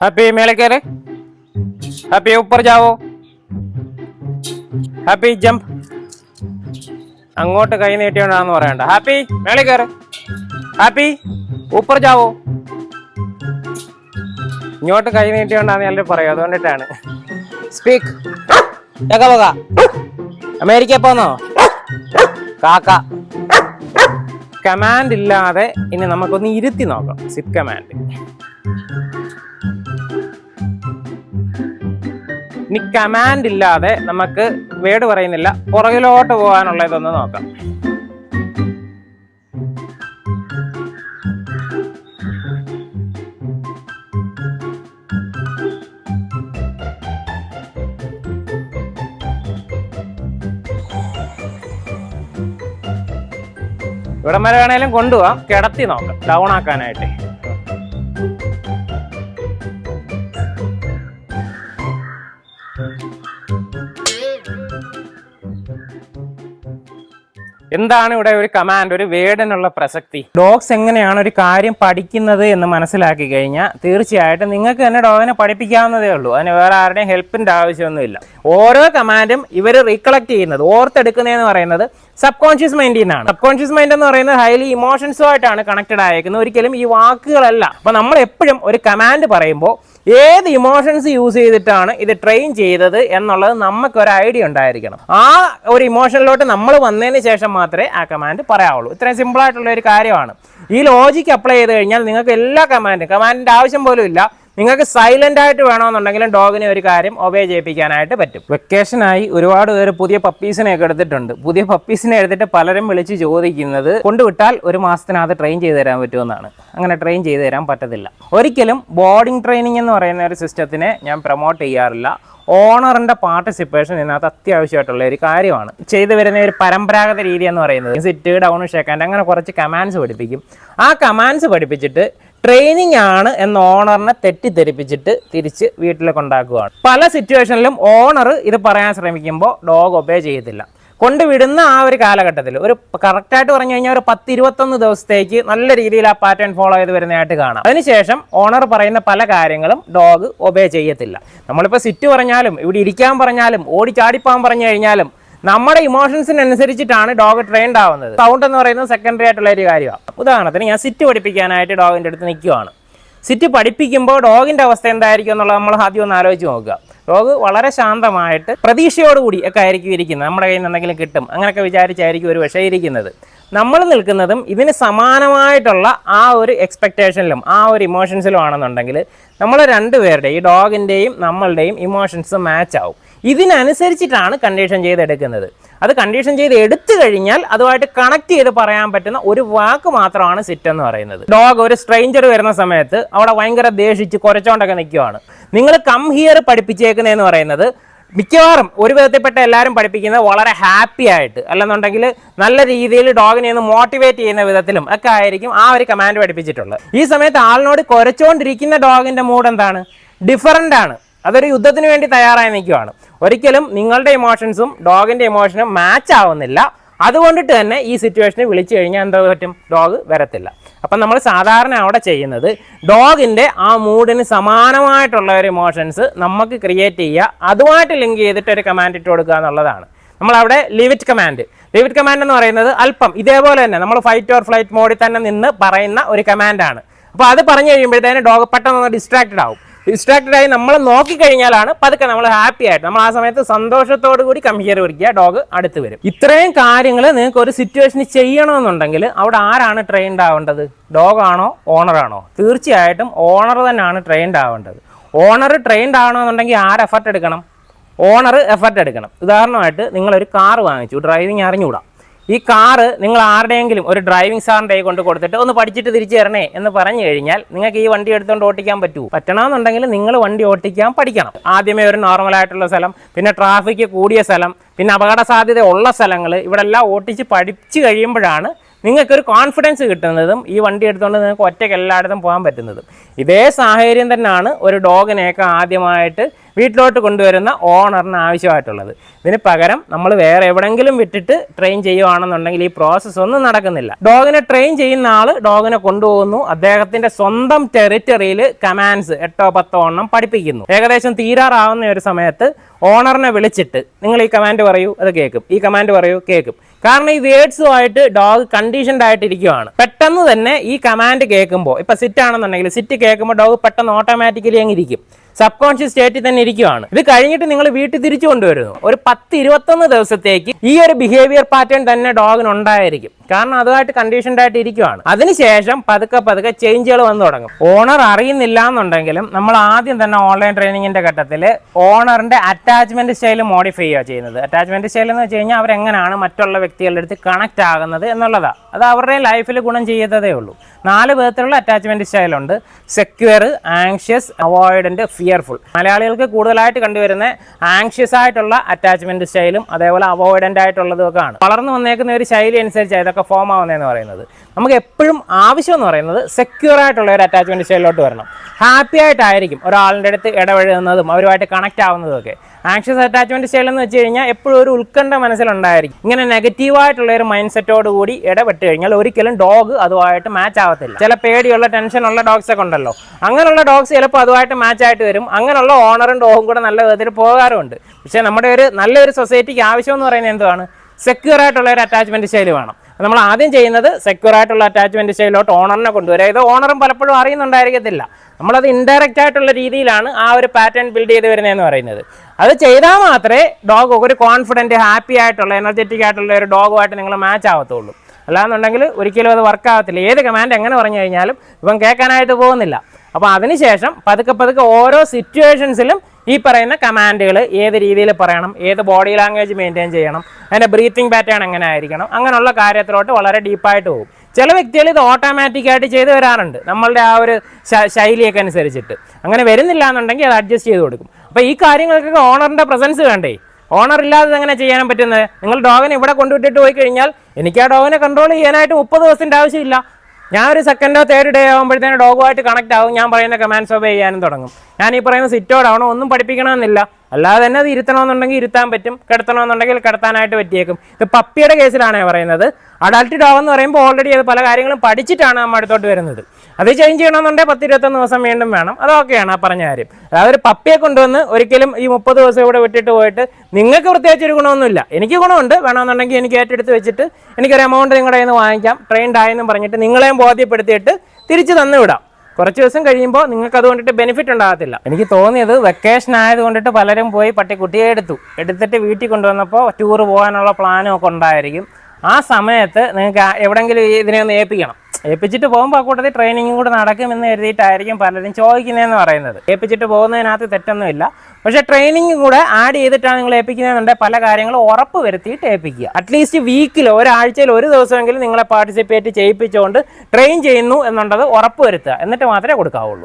Happy मेले कह happy ऊपर जाओ ഹാപ്പി ജമ്പ് അങ്ങോട്ട് കൈ നീട്ടിയോണ്ടാന്ന് പറയണ്ട ഹാപ്പി മേളിൽ കയറ് ഹാപ്പി ഊപ്പർ ജാവോ ഇങ്ങോട്ട് കൈ നീട്ടിയോണ്ടാന്ന് എല്ലാവരും പറയും അതുകൊണ്ടിട്ടാണ് സ്പീക്ക് പോക അമേരിക്ക പോന്നോ കാക്ക കമാൻഡ് ഇല്ലാതെ ഇനി നമുക്കൊന്ന് ഇരുത്തി നോക്കാം സിറ്റ് കമാൻഡ് ഇനി കമാൻഡ് ഇല്ലാതെ നമുക്ക് വേർഡ് പറയുന്നില്ല. പുറകിലോട്ട് പോകാനുള്ള ഇതൊന്ന് നോക്കാം. ഇവിടം വരെ വേണേലും കൊണ്ടുപോകാം കിടത്തി നോക്കാം. ഡൗൺ ആക്കാനായിട്ട്. എന്താണ് ഇവിടെ ഒരു കമാൻഡ് ഒരു വേർഡിനുള്ള പ്രസക്തി? ഡോഗ്സ് എങ്ങനെയാണ് ഒരു കാര്യം പഠിക്കുന്നത് എന്ന് മനസ്സിലാക്കി കഴിഞ്ഞാൽ തീർച്ചയായിട്ടും നിങ്ങൾക്ക് തന്നെ ഡോഗിനെ പഠിപ്പിക്കാവുന്നതേ ഉള്ളൂ. അതിന് വേറെ ആരുടെയും ഹെൽപ്പിന്റെ ആവശ്യമൊന്നുമില്ല. ഓരോ കമാൻഡും ഇവർ റീകളക്ട് ചെയ്യുന്നത് ഓർത്തെടുക്കുന്നതെന്ന് പറയുന്നത് സബ് കോൺഷ്യസ് മൈൻഡിൽ നിന്നാണ് സബ് കോൺഷ്യസ് മൈൻഡ് എന്ന് പറയുന്നത് ഹൈലി ഇമോഷൻസുമായിട്ടാണ് കണക്റ്റഡ് ആയിരിക്കുന്നത് ഒരിക്കലും ഈ വാക്കുകളല്ല. അപ്പൊ നമ്മൾ എപ്പോഴും ഒരു കമാൻഡ് പറയുമ്പോൾ ഏത് ഇമോഷൻസ് യൂസ് ചെയ്തിട്ടാണ് ഇത് ട്രെയിൻ ചെയ്തത് എന്നുള്ളത് നമുക്ക് ഒരു ഐഡിയ ഉണ്ടായിരിക്കണം. ആ ഒരു ഇമോഷനിലോട്ട് നമ്മൾ വന്നതിന് ശേഷം മാത്രമേ ആ കമാൻഡ് പറയാവുള്ളൂ. ഇത്രയും സിമ്പിൾ ആയിട്ടുള്ള ഒരു കാര്യമാണ്. ഈ ലോജിക്ക് അപ്ലൈ ചെയ്ത് കഴിഞ്ഞാൽ നിങ്ങൾക്ക് എല്ലാ കമാൻഡും കമാൻഡിന്റെ ആവശ്യം പോലും ഇല്ല. നിങ്ങൾക്ക് സൈലന്റ് ആയിട്ട് വേണമെന്നുണ്ടെങ്കിലും ഡോഗിനെ ഒരു കാര്യം ഒബേ ചെയ്യിപ്പിക്കാനായിട്ട് പറ്റും. വെക്കേഷനായി ഒരുപാട് പേര് പുതിയ പപ്പീസിനെ ഒക്കെ എടുത്തിട്ടുണ്ട്. പുതിയ പപ്പീസിനെ എടുത്തിട്ട് പലരും വിളിച്ച് ചോദിക്കുന്നത് കൊണ്ടുവിട്ടാൽ ഒരു മാസത്തിനകത്ത് ട്രെയിൻ ചെയ്തു തരാൻ പറ്റുമെന്നാണ്. അങ്ങനെ ട്രെയിൻ ചെയ്തു തരാൻ പറ്റത്തില്ല. ഒരിക്കലും ബോർഡിംഗ് ട്രെയിനിങ് എന്ന് പറയുന്ന ഒരു സിസ്റ്റത്തിനെ ഞാൻ പ്രൊമോട്ട് ചെയ്യാറില്ല. ഓണറിന്റെ പാർട്ടിസിപ്പേഷൻ ഇതിനകത്ത് അത്യാവശ്യമായിട്ടുള്ള ഒരു കാര്യമാണ്. ചെയ്തു വരുന്ന ഒരു പരമ്പരാഗത രീതി എന്ന് പറയുന്നത് സിറ്റ് ഡൗൺ ഷേക്കാൻഡ് അങ്ങനെ കുറച്ച് കമാൻഡ്സ് പഠിപ്പിക്കും. ആ കമാൻഡ്സ് പഠിപ്പിച്ചിട്ട് ട്രെയിനിങ് ആണ് എന്ന് ഓണറിനെ തെറ്റിദ്ധരിപ്പിച്ചിട്ട് തിരിച്ച് വീട്ടിലേക്ക് കൊണ്ടാക്കുകയാണ് പല സിറ്റുവേഷനിലും ഓണർ ഇത് പറയാൻ ശ്രമിക്കുമ്പോൾ ഡോഗ് ഒബേ ചെയ്യത്തില്ല. കൊണ്ടുവിടുന്ന ആ ഒരു കാലഘട്ടത്തിൽ ഒരു കറക്റ്റായിട്ട് പറഞ്ഞു കഴിഞ്ഞാൽ ഒരു പത്ത് ഇരുപത്തൊന്ന് ദിവസത്തേക്ക് നല്ല രീതിയിൽ ആ പാറ്റേൺ ഫോളോ ചെയ്ത് വരുന്നതായിട്ട് കാണാം. അതിനുശേഷം ഓണർ പറയുന്ന പല കാര്യങ്ങളും ഡോഗ് ഒബേ ചെയ്യത്തില്ല. നമ്മളിപ്പോൾ സിറ്റ് പറഞ്ഞാലും ഇവിടെ ഇരിക്കാൻ പറഞ്ഞാലും ഓടി ചാടിപ്പാൻ പറഞ്ഞു കഴിഞ്ഞാലും നമ്മുടെ ഇമോഷൻസിനനുസരിച്ചിട്ടാണ് ഡോഗ് ട്രെയിൻഡ് ആവുന്നത്. സൗണ്ട് എന്ന് പറയുന്നത് സെക്കൻഡറി ആയിട്ടുള്ള ഒരു കാര്യമാണ് ഉദാഹരണത്തിന് ഞാൻ സിറ്റ് പഠിപ്പിക്കാനായിട്ട് ഡോഗിന്റെ അടുത്ത് നിൽക്കുവാണ് സിറ്റ് പഠിപ്പിക്കുമ്പോൾ ഡോഗിന്റെ അവസ്ഥ എന്തായിരിക്കും എന്നുള്ളത് നമ്മൾ ആദ്യം ഒന്ന് ആലോചിച്ച് നോക്കുക. ഡോഗ് വളരെ ശാന്തമായിട്ട് പ്രതീക്ഷയോടുകൂടി ഒക്കെ ആയിരിക്കും ഇരിക്കുന്നത്. നമ്മുടെ കയ്യിൽ നിന്ന് എന്തെങ്കിലും കിട്ടും. അങ്ങനെയൊക്കെ വിചാരിച്ചായിരിക്കും ഒരു പക്ഷേ ഇരിക്കുന്നത്. നമ്മൾ നിൽക്കുന്നതും ഇതിന് സമാനമായിട്ടുള്ള ആ ഒരു എക്സ്പെക്റ്റേഷനിലും ആ ഒരു ഇമോഷൻസിലും ആണെന്നുണ്ടെങ്കിൽ നമ്മൾ രണ്ടുപേരുടെയും ഈ ഡോഗിന്റെയും നമ്മളുടെയും ഇമോഷൻസ് മാച്ച് ആവും. ഇതിനനുസരിച്ചിട്ടാണ് കണ്ടീഷൻ ചെയ്തെടുക്കുന്നത്. അത് കണ്ടീഷൻ ചെയ്ത് എടുത്തു കഴിഞ്ഞാൽ അതുമായിട്ട് കണക്ട് ചെയ്ത് പറയാൻ പറ്റുന്ന ഒരു വാക്ക് മാത്രമാണ് സിറ്റ് എന്ന് പറയുന്നത്. ഡോഗ് ഒരു സ്ട്രെയിഞ്ചർ വരുന്ന സമയത്ത് അവിടെ ഭയങ്കര ദേഷിച്ച് കുറച്ചോണ്ടൊക്കെ നിൽക്കുവാണ് നിങ്ങൾ കം ഹിയർ പഠിപ്പിച്ചേക്കുന്നതെന്ന് പറയുന്നത് മിക്കവാറും ഒരു വിധത്തിൽപ്പെട്ട എല്ലാവരും പഠിപ്പിക്കുന്നത് വളരെ ഹാപ്പി ആയിട്ട് അല്ലെന്നുണ്ടെങ്കിൽ നല്ല രീതിയിൽ ഡോഗിനെ ഒന്ന് മോട്ടിവേറ്റ് ചെയ്യുന്ന വിധത്തിലും ഒക്കെ ആയിരിക്കും ആ ഒരു കമാൻഡ് പഠിപ്പിച്ചിട്ടുള്ളത്. ഈ സമയത്ത് ആളിനോട് കുരച്ചുകൊണ്ടിരിക്കുന്ന ഡോഗിന്റെ മൂഡ് എന്താണ്? ഡിഫറന്റ് ആണ്. അതൊരു യുദ്ധത്തിന് വേണ്ടി തയ്യാറായി നിൽക്കുവാണ്. ഒരിക്കലും നിങ്ങളുടെ ഇമോഷൻസും ഡോഗിന്റെ ഇമോഷനും മാച്ച് ആവുന്നില്ല. അതുകൊണ്ടിട്ട് തന്നെ ഈ സിറ്റുവേഷനിൽ വിളിച്ചു കഴിഞ്ഞാൽ എന്താ പറ്റും? ഡോഗ് വരത്തില്ല. അപ്പം നമ്മൾ സാധാരണ അവിടെ ചെയ്യുന്നത് ഡോഗിന്റെ ആ മൂഡിന് സമാനമായിട്ടുള്ള ഒരു ഇമോഷൻസ് നമുക്ക് ക്രിയേറ്റ് ചെയ്യുക. അതുമായിട്ട് ലിങ്ക് ചെയ്തിട്ട് ഒരു കമാൻഡ് ഇട്ട് കൊടുക്കുക എന്നുള്ളതാണ്. നമ്മളവിടെ ലിവിറ്റ് കമാൻഡ് ലിവിറ്റ് കമാൻഡ് എന്ന് പറയുന്നത് അല്പം ഇതേപോലെ തന്നെ നമ്മൾ ഫൈറ്റ് ഓർ ഫ്ലൈറ്റ് മോഡിൽ തന്നെ നിന്ന് പറയുന്ന ഒരു കമാൻഡാണ് അപ്പോൾ അത് പറഞ്ഞു കഴിയുമ്പോഴത്തേന് ഡോഗ് പെട്ടെന്ന് ഡിസ്ട്രാക്റ്റഡ് ആവും. ഡിസ്ട്രാക്റ്റഡ് ആയി നമ്മൾ നോക്കിക്കഴിഞ്ഞാലാണ് പതുക്കെ നമ്മൾ ഹാപ്പി ആയിട്ട്. നമ്മൾ ആ സമയത്ത് സന്തോഷത്തോടു കൂടി കമ്പിയർ പിടിക്കുക ഡോഗ് അടുത്ത് വരും. ഇത്രയും കാര്യങ്ങൾ നിങ്ങൾക്ക് ഒരു സിറ്റുവേഷൻ ചെയ്യണമെന്നുണ്ടെങ്കിൽ അവിടെ ആരാണ് ട്രെയിൻഡ് ആവേണ്ടത്? ഡോഗ് ആണോ ഓണർ ആണോ? തീർച്ചയായിട്ടും ഓണർ തന്നെയാണ് ട്രെയിൻഡ് ആവേണ്ടത്. ഓണർ ട്രെയിൻഡ് ആവണമെന്നുണ്ടെങ്കിൽ ആര് എഫർട്ട് എടുക്കണം? ഓണർ എഫർട്ട് എടുക്കണം. ഉദാഹരണമായിട്ട് നിങ്ങളൊരു കാർ വാങ്ങിച്ചു ഡ്രൈവിംഗ് അറിഞ്ഞുകൂടാ. ഈ കാറ് നിങ്ങൾ ആരുടെയെങ്കിലും ഒരു ഡ്രൈവിംഗ് സാറിന്റെ കൊണ്ട് കൊടുത്തിട്ട് ഒന്ന് പഠിച്ചിട്ട് തിരിച്ചു തരണേ എന്ന് പറഞ്ഞു കഴിഞ്ഞാൽ നിങ്ങൾക്ക് ഈ വണ്ടി എടുത്തുകൊണ്ട് ഓട്ടിക്കാൻ പറ്റൂ. പറ്റണമെന്നുണ്ടെങ്കിൽ നിങ്ങൾ വണ്ടി ഓട്ടിക്കാൻ പഠിക്കണം. ആദ്യമേ ഒരു നോർമൽ ആയിട്ടുള്ള സ്ഥലം പിന്നെ ട്രാഫിക് കൂടിയ സ്ഥലം പിന്നെ അപകട സാധ്യത ഉള്ള സ്ഥലങ്ങൾ ഇവിടെ എല്ലാം ഓട്ടിച്ച് പഠിച്ചു കഴിയുമ്പോഴാണ് നിങ്ങൾക്കൊരു കോൺഫിഡൻസ് കിട്ടുന്നതും ഈ വണ്ടി എടുത്തുകൊണ്ട് നിങ്ങൾക്ക് ഒറ്റയ്ക്ക് എല്ലായിടത്തും പോകാൻ പറ്റുന്നതും. ഇതേ സാഹചര്യം തന്നെയാണ് ഒരു ഡോഗിനെയൊക്കെ ആദ്യമായിട്ട് വീട്ടിലോട്ട് കൊണ്ടുവരുന്ന ഓണറിന് ആവശ്യമായിട്ടുള്ളത്. ഇതിന് പകരം നമ്മൾ വേറെ എവിടെങ്കിലും വിട്ടിട്ട് ട്രെയിൻ ചെയ്യുവാണെന്നുണ്ടെങ്കിൽ ഈ പ്രോസസ്സ് ഒന്നും നടക്കുന്നില്ല. ഡോഗിനെ ട്രെയിൻ ചെയ്യുന്ന ആൾ ഡോഗിനെ കൊണ്ടുപോകുന്നു. അദ്ദേഹത്തിന്റെ സ്വന്തം ടെറിറ്ററിയിൽ കമാൻഡ്സ് എട്ടോ പത്തോ എണ്ണം പഠിപ്പിക്കുന്നു. ഏകദേശം തീരാറാവുന്ന ഒരു സമയത്ത് ഓണറിനെ വിളിച്ചിട്ട് നിങ്ങൾ ഈ കമാൻഡ് പറയൂ അത് കേൾക്കും. ഈ കമാൻഡ് പറയൂ കേൾക്കും. കാരണം ഈ വേർഡ്സുമായിട്ട് ഡോഗ് കണ്ടീഷൻഡ് ആയിട്ട് ഇരിക്കുവാണ് പെട്ടെന്ന് തന്നെ ഈ കമാൻഡ് കേൾക്കുമ്പോൾ ഇപ്പൊ സിറ്റ് ആണെന്നുണ്ടെങ്കിൽ സിറ്റ് കേൾക്കുമ്പോൾ ഡോഗ് പെട്ടെന്ന് ഓട്ടോമാറ്റിക്കലി അങ്ങ് ഇരിക്കും. സബ് കോൺഷ്യസ് സ്റ്റേറ്റിൽ തന്നെ ഇരിക്കുകയാണ് ഇത് കഴിഞ്ഞിട്ട് നിങ്ങൾ വീട്ടിൽ തിരിച്ചു കൊണ്ടുവരുന്നു. ഒരു പത്ത് ഇരുപത്തൊന്ന് ദിവസത്തേക്ക് ഈ ഒരു ബിഹേവിയർ പാറ്റേൺ തന്നെ ഡോഗിന് ഉണ്ടായിരിക്കും. കാരണം അതുമായിട്ട് കണ്ടീഷൻഡ് ആയിട്ട് ഇരിക്കുവാണ്. അതിനുശേഷം പതുക്കെ പതുക്കെ ചേഞ്ചുകൾ വന്നു തുടങ്ങും. ഓണർ അറിയുന്നില്ല എന്നുണ്ടെങ്കിലും നമ്മൾ ആദ്യം തന്നെ ഓൺലൈൻ ട്രെയിനിങ്ങിന്റെ ഘട്ടത്തിൽ ഓണറിന്റെ അറ്റാച്ച്മെന്റ് സ്റ്റൈൽ മോഡിഫൈ ചെയ്യുക ചെയ്യുന്നത്. അറ്റാച്ച്മെന്റ് സ്റ്റൈൽ എന്ന് വെച്ച് കഴിഞ്ഞാൽ അവരെങ്ങനെയാണ് മറ്റുള്ള വ്യക്തികളുടെ അടുത്ത് കണക്ട് ആകുന്നത് എന്നുള്ളതാണ് അത് അവരുടെ ലൈഫിൽ ഗുണം ചെയ്യത്തതേ ഉള്ളൂ. നാല് വിധത്തിലുള്ള അറ്റാച്ച്മെന്റ് സ്റ്റൈലുണ്ട് സെക്യൂർ ആങ്ഷ്യസ് അവോയ്ഡന്റ് ഫിയർഫുൾ മലയാളികൾക്ക് കൂടുതലായിട്ട് കണ്ടുവരുന്ന ആങ്ഷ്യസ് ആയിട്ടുള്ള അറ്റാച്ച്മെന്റ് സ്റ്റൈലും അതേപോലെ അവോയ്ഡന്റ് ആയിട്ടുള്ളതും ഒക്കെ ആണ്. വളർന്നു വന്നേക്കുന്ന ഒരു ശൈലി അനുസരിച്ച് ഇതൊക്കെ ഫോം ആവുന്നതെന്ന് പറയുന്നത്. നമുക്ക് എപ്പോഴും ആവശ്യം എന്ന് പറയുന്നത് സെക്യൂർ ആയിട്ടുള്ള ഒരു അറ്റാച്ച്മെന്റ് സ്റ്റൈലിലോട്ട് വരണം. ഹാപ്പി ആയിട്ടായിരിക്കും ഒരാളുടെ അടുത്ത് ഇടപഴകുന്നതും അവരുമായിട്ട് കണക്ട് ആവുന്നതും ഒക്കെ. ആങ്ഷ്യസ് അറ്റാച്ച്മെന്റ് സ്റ്റൈൽ എന്ന് വെച്ച് കഴിഞ്ഞാൽ എപ്പോഴും ഒരു ഉത്കണ്ഠ മനസ്സിലുണ്ടായിരിക്കും. ഇങ്ങനെ നെഗറ്റീവായിട്ടുള്ള ഒരു മൈൻഡ് സെറ്റോട് കൂടി ഇടപെട്ട് കഴിഞ്ഞാൽ ഒരിക്കലും ഡോഗ് അതുമായിട്ട് മാച്ച് ആവത്തില്ല. ചില പേടിയുള്ള ടെൻഷനുള്ള ഡോഗ്സ് ഒക്കെ ഉണ്ടല്ലോ. അങ്ങനെയുള്ള ഡോഗ്സ് ചിലപ്പോൾ അതുമായിട്ട് മാച്ച് ആയിട്ട് വരും. അങ്ങനെയുള്ള ഓണറും ഡോഗും കൂടെ നല്ല വിധത്തിൽ പോകാറുമുണ്ട്. പക്ഷേ നമ്മുടെ ഒരു നല്ലൊരു സൊസൈറ്റിക്ക് ആവശ്യം എന്ന് പറയുന്നത് എന്താണ്? സെക്യൂർ ആയിട്ടുള്ള ഒരു അറ്റാച്ച്മെന്റ് സ്റ്റൈൽ വേണം. നമ്മൾ ആദ്യം ചെയ്യുന്നത് സെക്യൂർ ആയിട്ടുള്ള അറ്റാച്ച്മെന്റ് സ്റ്റൈലിലോട്ട് ഓണറിനെ കൊണ്ടുവരിക. ഇത് ഓണറും പലപ്പോഴും അറിയുന്നുണ്ടായിരിക്കത്തില്ല. നമ്മളത് ഇൻഡയറക്റ്റ് ആയിട്ടുള്ള രീതിയിലാണ് ആ ഒരു പാറ്റേൺ ബിൽഡ് ചെയ്ത് വരുന്നതെന്ന് പറയുന്നത്. അത് ചെയ്താൽ മാത്രമേ ഡോഗ് ഒരു കോൺഫിഡന്റ് ഹാപ്പി ആയിട്ടുള്ള എനർജറ്റിക് ആയിട്ടുള്ള ഒരു ഡോഗുമായിട്ട് നിങ്ങൾ മാച്ച് ആവത്തുള്ളൂ. അല്ലാന്നുണ്ടെങ്കിൽ ഒരിക്കലും അത് വർക്ക് ആവത്തില്ല ഏത് കമാൻഡ് എങ്ങനെ പറഞ്ഞു കഴിഞ്ഞാലും ഇപ്പം കേൾക്കാനായിട്ട് പോകുന്നില്ല. അപ്പോൾ അതിനുശേഷം പതുക്കെ പതുക്കെ ഓരോ സിറ്റുവേഷൻസിലും ഈ പറയുന്ന കമാൻഡുകൾ ഏത് രീതിയിൽ പറയണം ഏത് ബോഡി ലാംഗ്വേജ് മെയിന്റെയിൻ ചെയ്യണം അതിന്റെ ബ്രീത്തിങ് പാറ്റേൺ എങ്ങനെ ആയിരിക്കണം അങ്ങനെയുള്ള കാര്യത്തിലോട്ട് വളരെ ഡീപ്പായിട്ട് പോകും. ചില വ്യക്തികൾ ഇത് ഓട്ടോമാറ്റിക്കായിട്ട് ചെയ്ത് വരാറുണ്ട്. നമ്മളുടെ ആ ഒരു ശൈലിയൊക്കെ അനുസരിച്ചിട്ട്. അങ്ങനെ വരുന്നില്ല എന്നുണ്ടെങ്കിൽ അത് അഡ്ജസ്റ്റ് ചെയ്ത് കൊടുക്കും. അപ്പോൾ ഈ കാര്യങ്ങൾക്കൊക്കെ ഓണറിന്റെ പ്രസൻസ് വേണ്ടേ? ഓണർ ഇല്ലാതെ എങ്ങനെ ചെയ്യാൻ പറ്റുന്നത്? നിങ്ങൾ ഡോഗിനെ ഇവിടെ കൊണ്ടുവിട്ടിട്ട് പോയി കഴിഞ്ഞാൽ എനിക്ക് ആ ഡോഗിനെ കൺട്രോൾ ചെയ്യാനായിട്ട് മുപ്പത് ദിവസത്തിന്റെ ആവശ്യമില്ല. ഞാൻ ഒരു സെക്കൻഡോ തേർഡ് ഡേ ആകുമ്പോഴത്തേനും ഡോഗുമായിട്ട് കണക്ട് ആകും ഞാൻ പറയുന്ന കമാൻഡ്സ് ഒബേ ചെയ്യാനും തുടങ്ങും. ഞാൻ ഈ പറയുന്ന സിറ്റോ ഡൗണോ ഒന്നും പഠിപ്പിക്കണമെന്നില്ല. അല്ലാതെ തന്നെ അത് ഇരുത്തണമെന്നുണ്ടെങ്കിൽ ഇരുത്താൻ പറ്റും. കിടത്തണമെന്നുണ്ടെങ്കിൽ കിടത്താനായിട്ട് പറ്റിയേക്കും. ഇത് പപ്പിയുടെ കേസിലാണ് പറയുന്നത്. അഡൾട്ട് ഡോഗ് എന്ന് പറയുമ്പോൾ ഓൾറെഡി അത് പല കാര്യങ്ങളും പഠിച്ചിട്ടാണ് നമ്മൾ അടുത്തോട്ട് വരുന്നത്. അത് ചേഞ്ച് ചെയ്യണമെന്നുണ്ടെങ്കിൽ പത്ത് ഇരുപത്തൊന്ന് ദിവസം വീണ്ടും വേണം. അതൊക്കെയാണ് ആ പറഞ്ഞ കാര്യം. അതായത് ഒരു പപ്പിയെ കൊണ്ടുവന്ന് ഒരിക്കലും ഈ മുപ്പത് ദിവസം ഇവിടെ വിട്ടിട്ട് പോയിട്ട് നിങ്ങൾക്ക് പ്രത്യേകിച്ച് ഒരു ഗുണമൊന്നുമില്ല. എനിക്ക് ഗുണമുണ്ട്. വേണമെന്നുണ്ടെങ്കിൽ എനിക്ക് ഏറ്റെടുത്ത് വെച്ചിട്ട് എനിക്കൊരു എമൗണ്ട് നിങ്ങളുടെ കയ്യിൽ നിന്ന് വാങ്ങിക്കാം. ട്രെയിൻഡ് ആയെന്ന് പറഞ്ഞിട്ട് നിങ്ങളെയും ബോധ്യപ്പെടുത്തിയിട്ട് തിരിച്ച് തന്നു വിടാം. കുറച്ച് ദിവസം കഴിയുമ്പോൾ നിങ്ങൾക്ക് അതുകൊണ്ടിട്ട് ബെനിഫിറ്റ് ഉണ്ടാകത്തില്ല. എനിക്ക് തോന്നിയത് വെക്കേഷൻ ആയതുകൊണ്ടിട്ട് പലരും പോയി പട്ടിക്കുട്ടിയെ എടുത്തു. എടുത്തിട്ട് വീട്ടിൽ കൊണ്ടുവന്നപ്പോൾ ടൂർ പോകാനുള്ള പ്ലാനും ഒക്കെ ഉണ്ടായിരിക്കും. ആ സമയത്ത് നിങ്ങൾക്ക് എവിടെയെങ്കിലും ഇതിനെ ഒന്ന് ഏൽപ്പിക്കണം. ഏൽപ്പിച്ചിട്ട് പോകുമ്പോൾ കൂട്ടത്തിൽ ട്രെയിനിങ്ങും കൂടെ നടക്കുമെന്ന് കരുതിയിട്ടായിരിക്കും പലരും ചോദിക്കുന്നതെന്ന് പറയുന്നത്. ഏൽപ്പിച്ചിട്ട് പോകുന്നതിനകത്ത് തെറ്റൊന്നുമില്ല. പക്ഷേ ട്രെയിനിങ് കൂടെ ആഡ് ചെയ്തിട്ടാണ് നിങ്ങൾ ഏൽപ്പിക്കുന്നതെന്നുണ്ടെങ്കിൽ പല കാര്യങ്ങളും ഉറപ്പ് വരുത്തിയിട്ട് ഏൽപ്പിക്കുക. അറ്റ്ലീസ്റ്റ് വീക്കിൽ ഒരാഴ്ചയിൽ ഒരു ദിവസമെങ്കിലും നിങ്ങളെ പാർട്ടിസിപ്പേറ്റ് ചെയ്യിപ്പിച്ചുകൊണ്ട് ട്രെയിൻ ചെയ്യുന്നു എന്നുള്ളത് ഉറപ്പ് വരുത്തുക. എന്നിട്ട് മാത്രമേ കൊടുക്കാവുള്ളൂ.